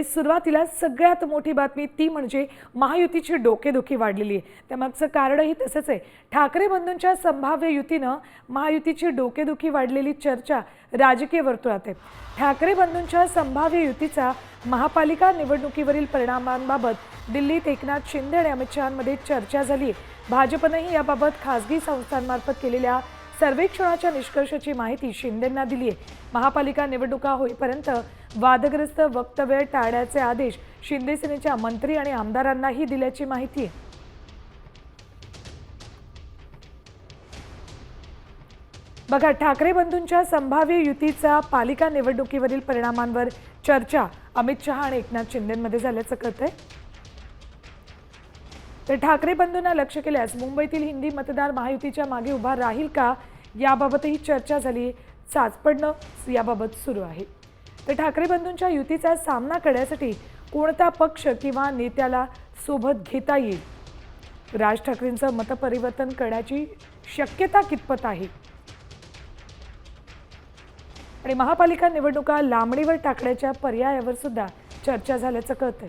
आणि सुरुवातीला सगळ्यात मोठी बातमी ती म्हणजे महायुतीची डोकेदुखी वाढलेली आहे. त्यामागचं कारणही तसंच आहे. ठाकरे बंधूंच्या संभाव्य युतीनं महायुतीची डोकेदुखी वाढलेली चर्चा राजकीय वर्तुळात आहे. ठाकरे बंधूंच्या संभाव्य युतीचा महापालिका निवडणुकीवरील परिणामांबाबत दिल्लीत एकनाथ शिंदे आणि अमित शहामध्ये चर्चा झाली भाजपनंही याबाबत खासगी संस्थांमार्फत केलेल्या सर्वेक्षणाच्या निष्कर्षाची माहिती शिंदेंना दिली आहे. महापालिका निवडणुका होईपर्यंत वादग्रस्त वक्तव्य टाळण्याचे आदेश शिंदे सेनेच्या मंत्री आणि आमदारांनाही दिल्याची माहिती आहे. बघा ठाकरे बंधूंच्या संभाव्य युतीचा पालिका निवडणुकीवरील परिणामांवर चर्चा. अमित शहा आणि एकनाथ शिंदेमध्ये झाल्याचं कळतंय. तर ठाकरे बंधूंना लक्ष केल्यास मुंबईतील हिंदी मतदार महायुतीच्या मागे उभा राहील का? याबाबतही चर्चा झाली. चाचपडणं याबाबत सुरू आहे. तर ठाकरे बंधूंच्या युतीचा सामना करण्यासाठी कोणता पक्ष किंवा नेत्याला सोबत घेता येईल? राज ठाकरेंचं मतपरिवर्तन करण्याची शक्यता कितपत आहे? आणि महापालिका निवडणुका लांबणीवर टाकण्याच्या पर्यायावर सुद्धा चर्चा झाल्याचं कळतंय.